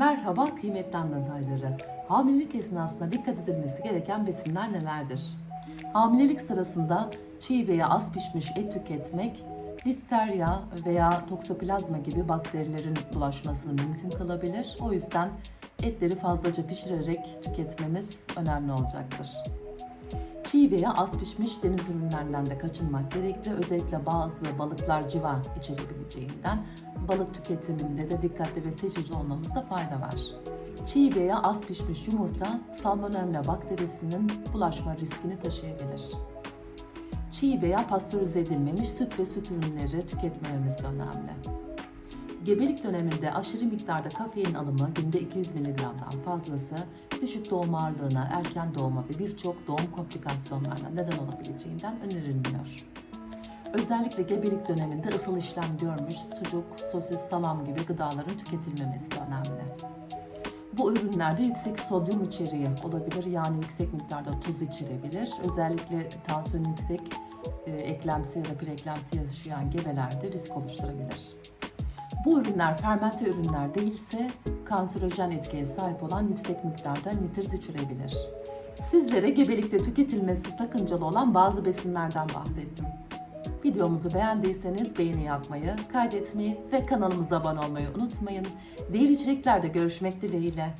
Merhaba kıymetli anne adayları. Hamilelik esnasında dikkat edilmesi gereken besinler nelerdir? Hamilelik sırasında çiğ veya az pişmiş et tüketmek, listerya veya toksoplazma gibi bakterilerin bulaşmasını mümkün kılabilir. O yüzden etleri fazlaca pişirerek tüketmemiz önemli olacaktır. Çiğ veya az pişmiş deniz ürünlerinden de kaçınmak gerekli. Özellikle bazı balıklar civa içerebileceğinden balık tüketiminde de dikkatli ve seçici olmamızda fayda var. Çiğ veya az pişmiş yumurta salmonella bakterisinin bulaşma riskini taşıyabilir. Çiğ veya pastörize edilmemiş süt ve süt ürünleri tüketmememiz de önemli. Gebelik döneminde aşırı miktarda kafein alımı günde 200 mg'dan fazlası düşük doğum ağırlığına, erken doğuma ve birçok doğum komplikasyonlarına neden olabileceğinden önerilmiyor. Özellikle gebelik döneminde ısıl işlem görmüş sucuk, sosis, salam gibi gıdaların tüketilmemesi önemli. Bu ürünlerde yüksek sodyum içeriği olabilir yani yüksek miktarda tuz içerebilir. Özellikle tansiyon yüksek, e, eklemsi ya da preeklemsi yaşayan gebelerde risk oluşturabilir. Bu ürünler fermente ürünler değilse kanserojen etkiye sahip olan yüksek miktarda nitrit içerebilir. Sizlere gebelikte tüketilmesi sakıncalı olan bazı besinlerden bahsettim. Videomuzu beğendiyseniz beğeni yapmayı, kaydetmeyi ve kanalımıza abone olmayı unutmayın. Diğer içeriklerde görüşmek dileğiyle.